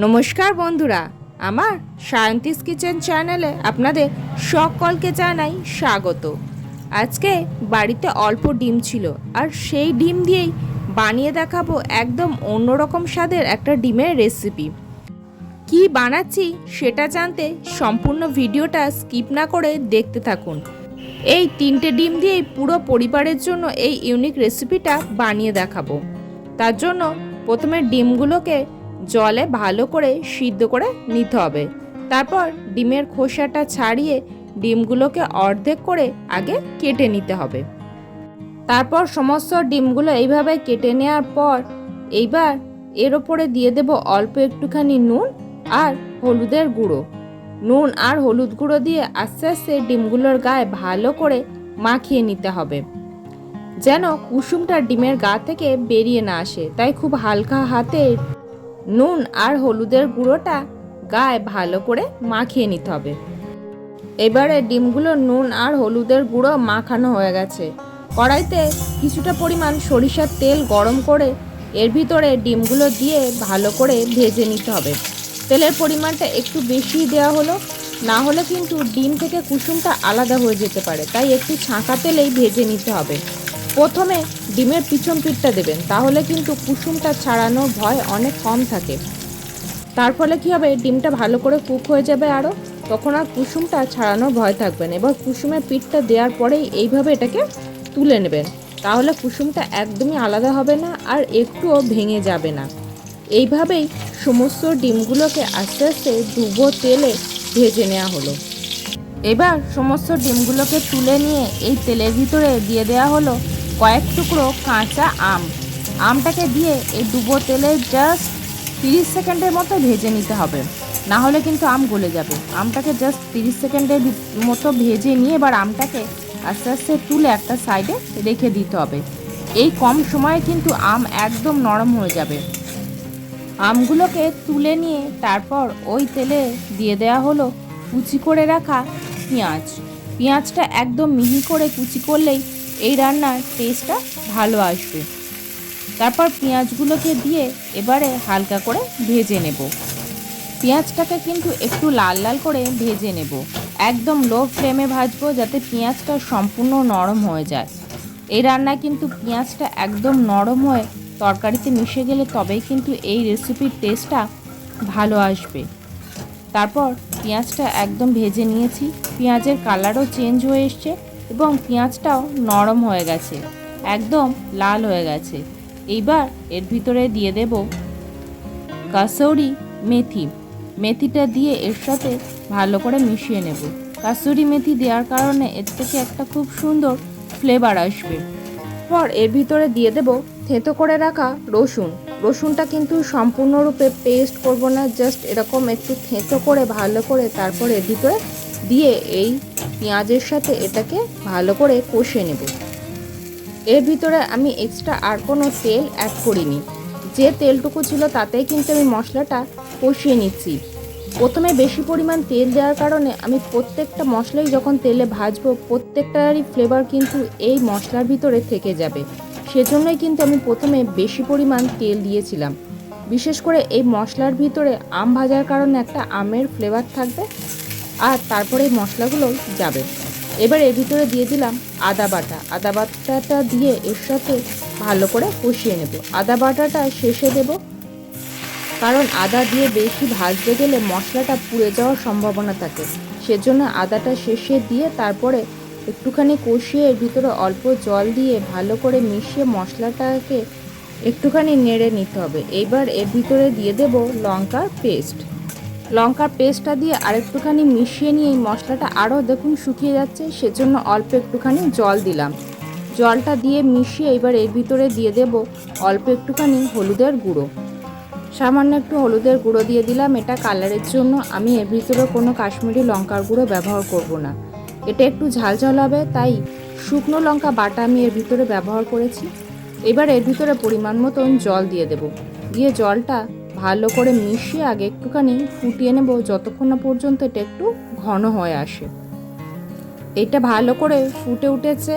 নমস্কার বন্ধুরা, আমার সায়ন্তিস কিচেন চ্যানেলে আপনাদের সকলকে জানাই স্বাগত। আজকে বাড়িতে অল্প ডিম ছিল, আর সেই ডিম দিয়েই বানিয়ে দেখাবো একদম অন্যরকম স্বাদের একটা ডিমের রেসিপি কি বানাচ্ছি সেটা জানতে সম্পূর্ণ ভিডিওটা স্কিপ না করে দেখতে থাকুন। এই তিনটে ডিম দিয়েই পুরো পরিবারের জন্য এই ইউনিক রেসিপিটা বানিয়ে দেখাবো। তার জন্য প্রথমে ডিমগুলোকে জলে ভালো করে সিদ্ধ করে নিতে হবে। তারপর ডিমের খোসাটা ছাড়িয়ে ডিমগুলোকে অর্ধেক করে আগে কেটে নিতে হবে। তারপর সমস্ত ডিমগুলো এইভাবে কেটে নেওয়ার পর এইবার এর ওপরে দিয়ে দেব অল্প একটুখানি নুন আর হলুদের গুঁড়ো। নুন আর হলুদ গুঁড়ো দিয়ে আস্তে আস্তে ডিমগুলোর গায়ে ভালো করে মাখিয়ে নিতে হবে। যেন কুসুমটা ডিমের গা থেকে বেরিয়ে না আসে, তাই খুব হালকা হাতে নুন আর হলুদের গুঁড়োটা গায়ে ভালো করে মাখিয়ে নিতে হবে। এবারে ডিমগুলো নুন আর হলুদের গুঁড়ো মাখানো হয়ে গেছে। কড়াইতে কিছুটা পরিমাণ সরিষার তেল গরম করে এর ভিতরে ডিমগুলো দিয়ে ভালো করে ভেজে নিতে হবে। তেলের পরিমাণটা একটু বেশি দেওয়া হলো, না হলে কিন্তু ডিম থেকে কুসুমটা আলাদা হয়ে যেতে পারে, তাই একটু ছাঁকা তেলেই ভেজে নিতে হবে। প্রথমে ডিমের পিছন পিঠটা দেবেন, তাহলে কিন্তু কুসুমটা ছাড়ানোর ভয় অনেক কম থাকে। তার ফলে কী হবে, ডিমটা ভালো করে কুক হয়ে যাবে আরও তখন আর কুসুমটা ছাড়ানোর ভয় থাকবে না। এবার কুসুমের পিঠটা দেওয়ার পরেই এইভাবে এটাকে তুলে নেবেন, তাহলে কুসুমটা একদমই আলাদা হবে না আর একটুও ভেঙে যাবে না। এইভাবেই সমস্ত ডিমগুলোকে আস্তে আস্তে ডুবো তেলে ভেজে নেওয়া হলো। এবার সমস্ত ডিমগুলোকে তুলে নিয়ে এই তেলের ভিতরে দিয়ে দেওয়া হলো কয়েক টুকরো কাঁচা আম। আমটাকে দিয়ে এই ডুবো তেলে জাস্ট তিরিশ সেকেন্ডের মতো ভেজে নিতে হবে। না হলে কিন্তু আম গলে যাবে। আমটাকে জাস্ট তিরিশ সেকেন্ডের মতো ভেজে নিয়ে এবার আমটাকে আস্তে আস্তে তুলে একটা সাইডে রেখে দিতে হবে। এই কম সময়ে কিন্তু আম একদম নরম হয়ে যাবে। আমগুলোকে তুলে নিয়ে তারপর ওই তেলে দিয়ে দেওয়া হলো কুচি করে রাখা পেঁয়াজ। পেঁয়াজটা একদম মিহি করে কুচি করলেই এই রান্নার টেস্টটা ভালো আসবে। তারপর পেঁয়াজগুলোকে দিয়ে এবারে হালকা করে ভেজে নেব। পেঁয়াজটাকে কিন্তু একটু লাল লাল করে ভেজে নেব। একদম লো ফ্লেমে ভাজবো যাতে পেঁয়াজটা সম্পূর্ণ নরম হয়ে যায়। এই রান্নায় কিন্তু পেঁয়াজটা একদম নরম হয়ে তরকারিতে মিশে গেলে তবেই কিন্তু এই রেসিপির টেস্টটা ভালো আসবে। তারপর পেঁয়াজটা একদম ভেজে নিয়েছি। পেঁয়াজের কালারও চেঞ্জ হয়ে এসছে। এবং পেঁয়াজটাও নরম হয়ে গেছে, একদম লাল হয়ে গেছে। এইবার এর ভিতরে দিয়ে দেব কাসৌরি মেথি। মেথিটা দিয়ে এর সাথে ভালো করে মিশিয়ে নেব। কাসুরি মেথি দেওয়ার কারণে এর থেকে একটা খুব সুন্দর ফ্লেভার আসবে। পর এর ভিতরে দিয়ে দেব থেতো করে রাখা রসুন। রসুনটা কিন্তু সম্পূর্ণরূপে পেস্ট করব না, জাস্ট এরকম একটু থেতো করে ভালো করে তারপর এর ভিতরে দিয়ে এই পেঁয়াজের সাথে এটাকে ভালো করে কষে নেব। এর ভিতরে আমি এক্সট্রা আর কোনো তেল অ্যাড করিনি। যে তেলটুকু ছিল তাতেই কিন্তু আমি মশলাটা কষিয়ে নিচ্ছি। প্রথমে বেশি পরিমাণ তেল দেওয়ার কারণে আমি প্রত্যেকটা মশলাই যখন তেলে ভাজবো, প্রত্যেকটারই ফ্লেভার কিন্তু এই মশলার ভিতরে থেকে যাবে। সেজন্যই কিন্তু আমি প্রথমে বেশি পরিমাণ তেল দিয়েছিলাম। বিশেষ করে এই মশলার ভিতরে আম ভাজার কারণে একটা আমের ফ্লেভার থাকবে আর তারপরে মশলাগুলো যাবে। এবার এর ভিতরে দিয়ে দিলাম আদা বাটা। আদা বাটাটা দিয়ে এর সাথে ভালো করে কষিয়ে নেব। আদা বাটাটা শেষে দেব। কারণ আদা দিয়ে বেশি ভাজতে গেলে মশলাটা পুড়ে যাওয়ার সম্ভাবনা থাকে। সেজন্য আদাটা শেষে দিয়ে তারপরে একটুখানি কষিয়ে এর ভিতরে অল্প জল দিয়ে ভালো করে মিশিয়ে মশলাটাকে একটুখানি নেড়ে নিতে হবে। এবার এর ভিতরে দিয়ে দেব লঙ্কার পেস্ট। লঙ্কার পেস্টটা দিয়ে আরেকটুখানি মিশিয়ে নিয়ে এই মশলাটা আরও দেখুন শুকিয়ে যাচ্ছে, সেজন্য অল্প একটুখানি জল দিলাম। জলটা দিয়ে মিশিয়ে এবার এর ভিতরে দিয়ে দেব অল্প একটুখানি হলুদের গুঁড়ো। সামান্য একটু হলুদের গুঁড়ো দিয়ে দিলাম এটা কালারের জন্য। আমি এর ভিতরে কোনো কাশ্মীরি লঙ্কার গুঁড়ো ব্যবহার করব না। এটা একটু ঝাল হবে, তাই শুকনো লঙ্কা বাটা আমি এর ভিতরে ব্যবহার করেছি। এবার এর ভিতরে পরিমাণ মতন জল দিয়ে দেব। দিয়ে জলটা ভালো করে মিশিয়ে আগে একটুখানি ফুটিয়ে নেব, যতক্ষণ না পর্যন্ত এটা একটু ঘন হয়ে আসে। এটা ভালো করে ফুটে উঠেছে।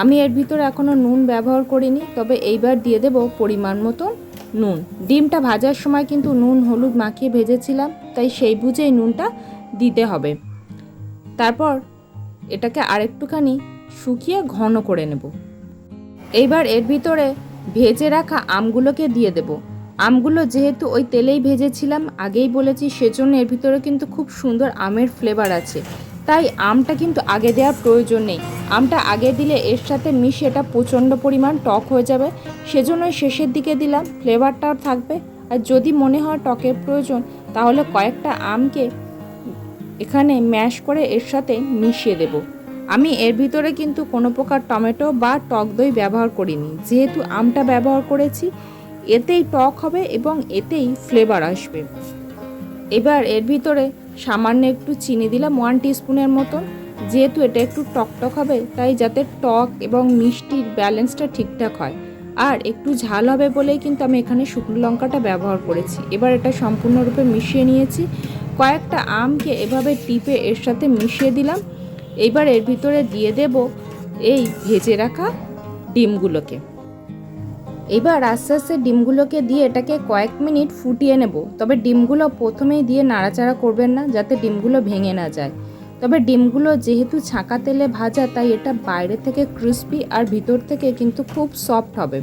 আমি এর ভিতরে এখনও নুন ব্যবহার করিনি, তবে এইবার দিয়ে দেব পরিমাণ মতন নুন। ডিমটা ভাজার সময় কিন্তু নুন হলুদ মাখিয়ে ভেজেছিলাম, তাই সেই বুঝেই নুনটা দিতে হবে। তারপর এটাকে আরেকটুখানি শুকিয়ে ঘন করে নেব। এইবার এর ভিতরে ভেজে রাখা আমগুলোকে দিয়ে দেব। আমগুলো যেহেতু ওই তেলেই ভেজেছিলাম, আগেই বলেছি সেজন্য এর ভিতরে কিন্তু খুব সুন্দর আমের ফ্লেভার আছে। তাই আমটা কিন্তু আগে দেওয়ার প্রয়োজন নেই। আমটা আগে দিলে এর সাথে মিশে এটা প্রচণ্ড পরিমাণ টক হয়ে যাবে। সেজন্যই শেষের দিকে দিলাম ফ্লেভারটাও থাকবে। আর যদি মনে হয় টকের প্রয়োজন, তাহলে কয়েকটা আমকে এখানে ম্যাশ করে এর সাথে মিশিয়ে দেব। আমি এর ভিতরে কিন্তু কোনো প্রকার টমেটো বা টক দই ব্যবহার করিনি। যেহেতু আমটা ব্যবহার করেছি এতেই টক হবে এবং এতেই ফ্লেভার আসবে। এবার এর ভিতরে সামান্য একটু চিনি দিলাম ওয়ান টিস্পুনের মতন। যেহেতু এটা একটু টকটক হবে, তাই যাতে টক এবং মিষ্টির ব্যালেন্সটা ঠিকঠাক হয়। আর একটু ঝাল হবে বলেই কিন্তু আমি এখানে শুকনো লঙ্কাটা ব্যবহার করেছি। এবার এটা সম্পূর্ণরূপে মিশিয়ে নিয়েছি। কয়েকটা আমকে এভাবে টিপে এর সাথে মিশিয়ে দিলাম। এবার এর ভিতরে দিয়ে দেব এই ভেজে রাখা ডিমগুলোকে। এবার আস্তে আস্তে ডিমগুলোকে দিয়ে এটাকে কয়েক মিনিট ফুটিয়ে নেব। তবে ডিমগুলো প্রথমেই দিয়ে নাড়াচাড়া করবেন না, যাতে ডিমগুলো ভেঙে না যায়। তবে ডিমগুলো যেহেতু ছাঁকা তেলে ভাজা, তাই এটা বাইরে থেকে ক্রিস্পি আর ভিতর থেকে কিন্তু খুব সফট হবে।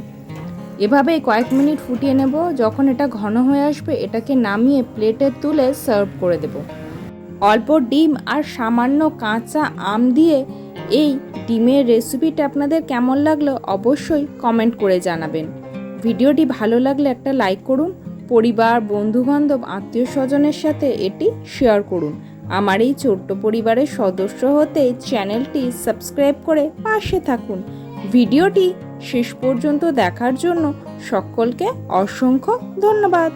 এভাবেই কয়েক মিনিট ফুটিয়ে নেব। যখন এটা ঘন হয়ে আসবে, এটাকে নামিয়ে প্লেটে তুলে সার্ভ করে দেব। অল্প ডিম আর সামান্য কাঁচা আম দিয়ে এই ডিমের রেসিপিটা আপনাদের কেমন লাগল অবশ্যই কমেন্ট করে জানাবেন। ভিডিওটি ভালো লাগলে একটা লাইক করুন, পরিবার, বন্ধুবান্ধব আত্মীয় স্বজনের সাথে এটি শেয়ার করুন। আমার এই ছোট্ট পরিবারের সদস্য হতে চ্যানেলটি সাবস্ক্রাইব করে পাশে থাকুন। ভিডিওটি শেষ পর্যন্ত দেখার জন্য সকলকে অসংখ্য ধন্যবাদ।